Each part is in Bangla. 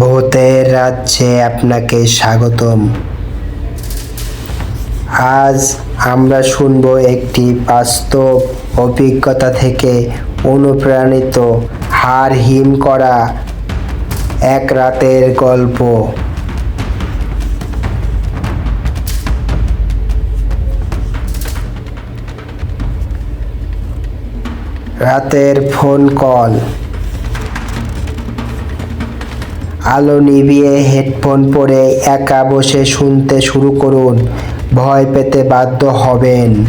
ভূতের রাজ্যে আপনাকে স্বাগতম। আজ আমরা শুনব একটি বাস্তব অভিজ্ঞতা থেকে অনুপ্রাণিত হার হিম করা এক রাতের গল্প। রাতের ফোন কল। আলো নিভিয়ে হেডফোন পরে একা বসে শুনতে শুরু করুন। ভয় পেতে বাধ্য হবেন।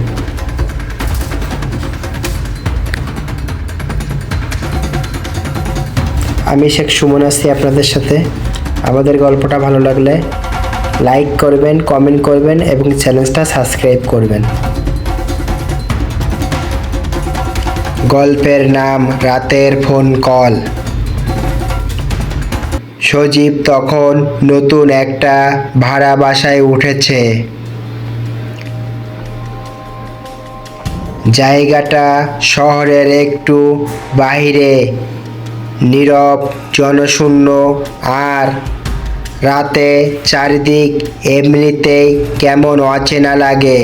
আমি শেখ সুমন আছি আপনাদের সাথে। আমাদের গল্পটা ভালো লাগলে লাইক করবেন, কমেন্ট করবেন এবং চ্যানেলটা সাবস্ক্রাইব করবেন। গল্পের নাম রাতের ফোন কল। সজীব তখন নতুন একটা ভাড়া বাসায় উঠেছে। জায়গাটা শহরের একটু বাইরে নীরব, জনশূন্য, আর রাতে চারিদিক এমনিতেই কেমন অচেনা লাগে।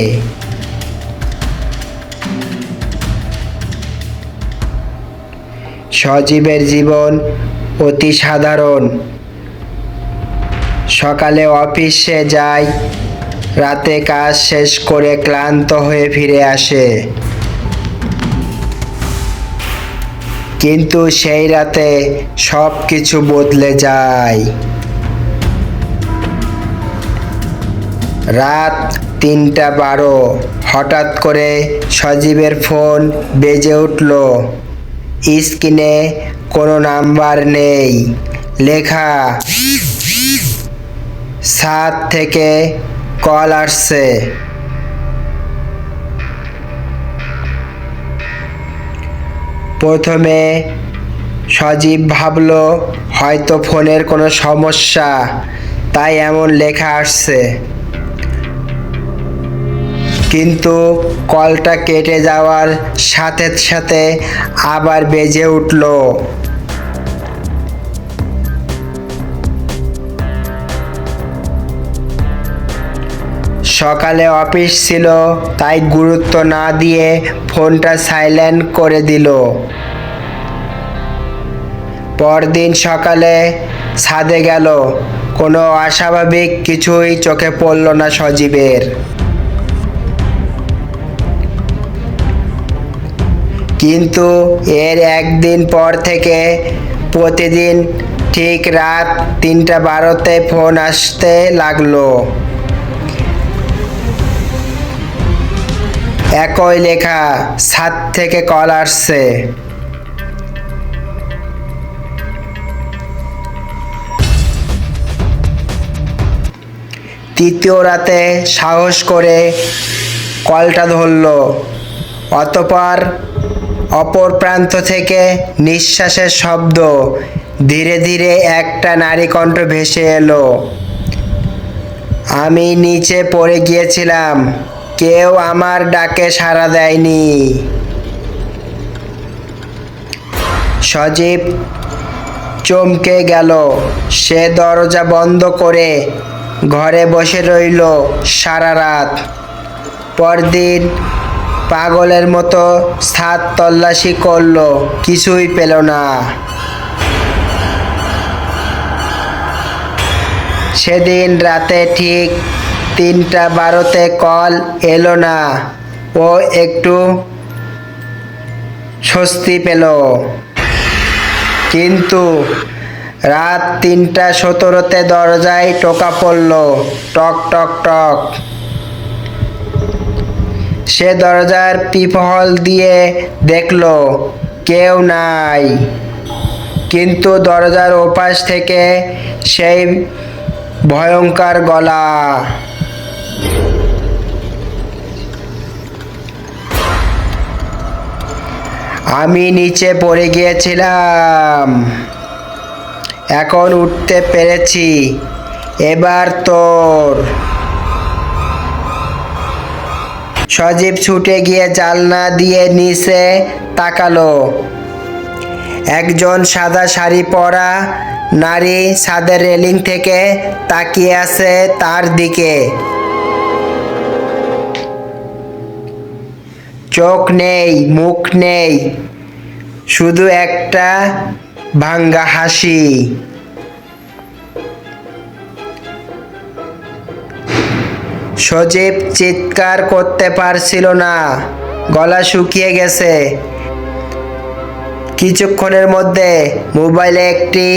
সজীবের জীবন অতি সাধারণ সকালে অফিসে যায় রাতে কাজ শেষ করে ক্লান্ত হয়ে ফিরে আসে। কিন্তু সেই রাতে সব কিছু বদলে যায়। রাত তিনটা বারো, হঠাৎ করে সজীবের ফোন বেজে উঠল। স্ক্রিনে কোনো নাম্বার নেই। লেখা। সাত থেকে কল আসছে। প্রথমে সজীব ভাবলো, হয়তো ফোনের কোনো সমস্যা, তাই এমন লেখা আসছে। কিন্তু কলটা কেটে যাওয়ার সাথে সাথে আবার বেজে উঠল। সকালে অফিস ছিল, তাই গুরুত্ব না দিয়ে ফোনটা সাইলেন্ট করে দিল। পরদিন সকালে ছাদে গেল। কোনো অস্বাভাবিক কিছুই চোখে পড়ল না সজীবের। কিন্তু এর একদিন পর থেকে প্রতিদিন ঠিক রাত তিনটা বারোতে ফোন আসতে লাগল। একই লেখা, ছাদ থেকে কল আসছে। তৃতীয় রাতে সাহস করে কলটা ধরল, অতপর অপর প্রান্ত থেকে নিঃশ্বাসের শব্দ, ধীরে ধীরে একটা নারী কণ্ঠ ভেসে এলো। আমি নিচে পড়ে গিয়েছিলাম। কেউ আমার ডাকে সাড়া দেয়নি। সজীব চমকে গেল। সে দরজা বন্ধ করে ঘরে বসে রইল সারা রাত। পরদিন পাগলের মতো ছাদ তল্লাশি করল, কিছুই পেল না। সেদিন রাতে ঠিক তিনটা বারোতে কল এলো না। ও একটু স্বস্তি পেল। কিন্তু রাত তিনটা সতেরোতে দরজায় টোকা পড়ল। টক টক টক। সে দরজার পিপহল দিয়ে দেখল, কেউ নাই। কিন্তু দরজার ওপাশ থেকে সেই ভয়ঙ্কর গলা। আমি নিচে পড়ে গিয়েছিলাম। এখন উঠতে পেরেছি। এবার তোর। সজীব ছুটে গিয়ে জালনা দিয়ে নিচে তাকালো। একজন সাদা শাড়ি পরা নারী ছাদের রেলিং থেকে তাকিয়ে আছে তার দিকে। চোখ নেই, মুখ নেই, শুধু একটা ভাঙ্গা হাসি। সজীব চিৎকার করতে পারছিল না, গলা শুকিয়ে গেছে। কিছুক্ষণের মধ্যে মোবাইলে একটি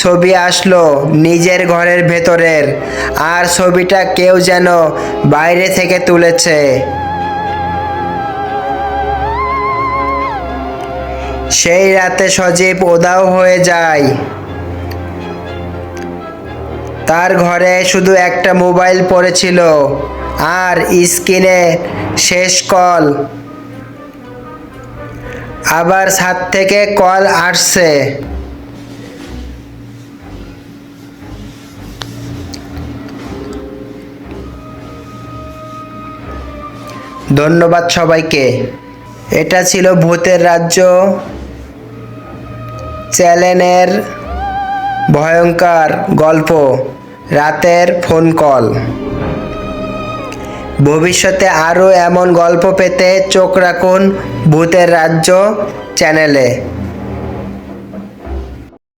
ছবি আসলো নিজের ঘরের ভেতরের, আর ছবিটা কেউ যেন বাইরে থেকে তুলেছে। সেই রাতে সজীব ওদাও হয়ে যায়। তার ঘরে শুধু একটা মোবাইল পড়েছিল আর স্ক্রিনে শেষ কল। আবার ছাদ থেকে কল আসছে। ধন্যবাদ সবাইকে। এটা ছিল ভূতের রাজ্য। চ্যানেলের ভয়ঙ্কর গল্প, রাতের ফোন কল ভবিষ্যতে আরও এমন গল্প পেতে চোখ রাখুন ভূতের রাজ্য চ্যানেলে।